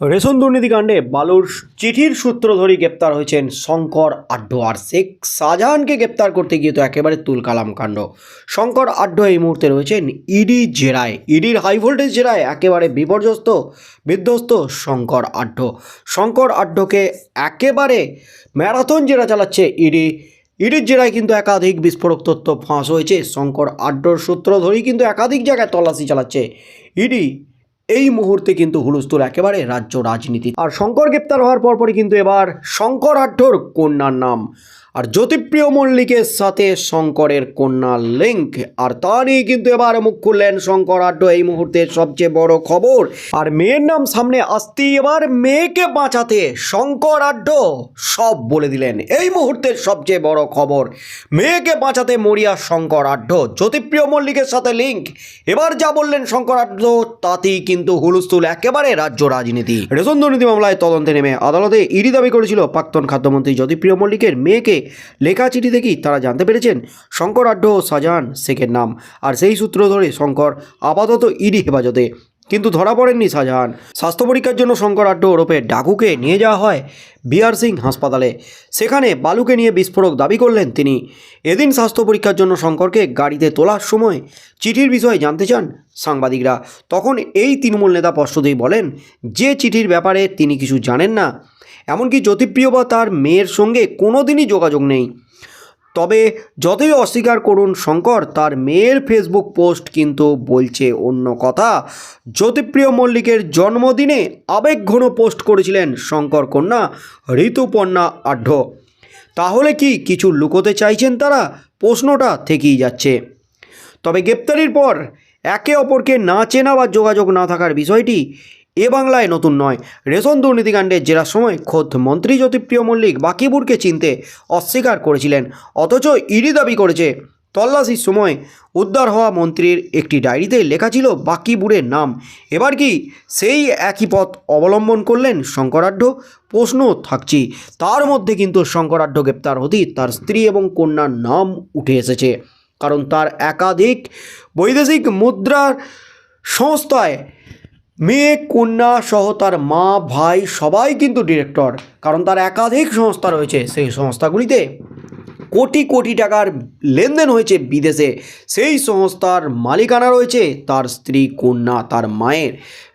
Ration দুর্নীতিকাণ্ডে বালুর চিঠির সূত্র ধরে গ্রেপ্তার হয়েছেন শঙ্কর আড্ডো আর শেখ শাহজাহানকে গ্রেপ্তার করতে গিয়ে তো একেবারে তুলকালাম কাণ্ড। শঙ্কর আড্ডো এই মুহূর্তে রয়েছেন ইডি জেরায়। ইডির হাই ভোল্টেজ জেরায় একেবারে বিপর্যস্ত, বিধ্বস্ত শঙ্কর আড্ডো। শঙ্কর আড্ডোকে একেবারে ম্যারাথন জেরা চালাচ্ছে ইডি। ইডির জেরায় কিন্তু একাধিক বিস্ফোরক তথ্য ফাঁস হয়েছে। শঙ্কর আড্ডোর সূত্র ধরেই কিন্তু একাধিক জায়গায় তল্লাশি চালাচ্ছে ইডি। এই মুহূর্তে কিন্তু হুলস্থুল একেবারে রাজ্য রাজনীতি। আর শঙ্কর গ্রেপ্তার হওয়ার পরপরই কিন্তু এবার শঙ্কর আঢ্যর কন্যার নাম। আর জ্যোতিপ্রিয় মল্লিকের সাথে শঙ্করের কন্যার লিঙ্ক। আর তা নিয়ে কিন্তু এবার মুখ খুললেন শঙ্কর আড্ড, এই মুহূর্তের সবচেয়ে বড় খবর। আর মেয়ের নাম সামনে আসতেই এবার মেয়েকে বাঁচাতে শঙ্কর আড্ড সব বলে দিলেন। এই মুহূর্তের সবচেয়ে বড় খবর, মেয়েকে বাঁচাতে মরিয়া শঙ্কর আড্ড। জ্যোতিপ্রিয় মল্লিকের সাথে লিঙ্ক। এবার যা বললেন শঙ্কর আড্ড, তাতেই কিন্তু হুলস্থুল একেবারে রাজ্য রাজনীতি। রেশন দুর্নীতি মামলায় তদন্তে নেমে আদালতে ইডি দাবি করেছিল প্রাক্তন খাদ্যমন্ত্রী জ্যোতিপ্রিয় মল্লিকের মেয়েকে লেখা চিঠি থেকেই তারা জানতে পেরেছেন শঙ্কর আড্ড ও শাহজাহান শেখের নাম। আর সেই সূত্র ধরে শঙ্কর আপাতত ইডি হেফাজতে। কিন্তু ধরা পড়েননি শাহজাহান স্বাস্থ্য পরীক্ষার জন্য শঙ্কর আড্ড ওরফে ডাকুকে নিয়ে যাওয়া হয় বিআর সিং হাসপাতালে। সেখানে বালুকে নিয়ে বিস্ফোরক দাবি করলেন তিনি। এদিন স্বাস্থ্য পরীক্ষার জন্য শঙ্করকে গাড়িতে তোলার সময় চিঠির বিষয়ে জানতে চান সাংবাদিকরা। তখন এই তৃণমূল নেতা স্পষ্টতই বলেন, যে চিঠির ব্যাপারে তিনি কিছু জানেন না এমনকি জ্যোতিপ্রিয় বা তার মেয়ের সঙ্গে কোনো দিনই যোগাযোগ নেই। তবে যতই অস্বীকার করুন, শঙ্কর, তার মেয়ের ফেসবুক পোস্ট কিন্তু বলছে অন্য কথা। জ্যোতিপ্রিয় মল্লিকের জন্মদিনে আবেগঘন পোস্ট করেছিলেন শঙ্কর কন্যা ঋতুপর্ণা আঢ্য। তাহলে কি কিছু লুকোতে চাইছেন তারা? প্রশ্নটা থেকেই যাচ্ছে। তবে গ্রেপ্তারির পর একে অপরকে না চেনা বা যোগাযোগ না থাকার বিষয়টি এ বাংলায় নতুন নয়। রেশন দুর্নীতিকাণ্ডের জেরার সময় খোদ মন্ত্রী জ্যোতিপ্রিয় মল্লিক বাকিবুরকে চিনতে অস্বীকার করেছিলেন। অথচ ইডি দাবি করেছে, তল্লাশির সময় উদ্ধার হওয়া মন্ত্রীর একটি ডায়েরিতে লেখা ছিল বাকিবুরের নাম। এবার কি সেই একই পথ অবলম্বন করলেন শঙ্করাঢ্য? প্রশ্ন থাকছি। তার মধ্যে কিন্তু শঙ্করাঢ্য গ্রেপ্তার হতেই তার স্ত্রী এবং কন্যার নাম উঠে এসেছে। কারণ তার একাধিক বৈদেশিক মুদ্রার সংস্থায় মেয়ে, কন্যা সহ তার মা, ভাই সবাই কিন্তু ডিরেক্টর কারণ তার একাধিক সংস্থা রয়েছে সেই সংস্থাগুলিতে। কোটি কোটি টাকার লেনদেন হয়েছে বিদেশে। সেই সংস্থার মালিকানা রয়েছে তার স্ত্রী কন্যা, তার মায়ের।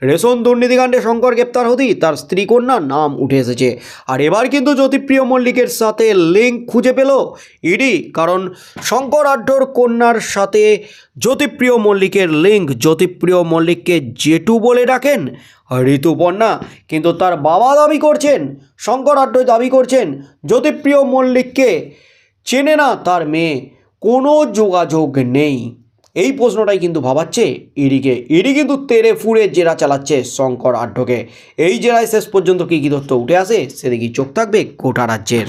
রেশন দুর্নীতিকাণ্ডে শঙ্কর গ্রেপ্তার হতেই তার স্ত্রী কন্যার নাম উঠে এসেছে। আর এবার কিন্তু জ্যোতিপ্রিয় মল্লিকের সাথে লিঙ্ক খুঁজে পেল ইডি কারণ শঙ্কর আঢ্যর কন্যার সাথে জ্যোতিপ্রিয় মল্লিকের লিঙ্ক জ্যোতিপ্রিয় মল্লিককে জেটু বলে ডাকেন ঋতুপর্ণা, কিন্তু তার বাবা দাবি করছেন, শঙ্কর আঢ্য দাবি করছেন জ্যোতিপ্রিয় মল্লিককে। চেনে না তার মেয়ে, কোনো যোগাযোগ নেই। এই প্রশ্নটাই কিন্তু ভাবাচ্ছে ইডিকে ইডি কিন্তু তেরে ফুড়ে জেরা চালাচ্ছে শঙ্কর আড্ডকে। এই জেরায় শেষ পর্যন্ত কী কী তথ্য উঠে আসে, সেদিকেই চোখ থাকবে গোটা রাজ্যের।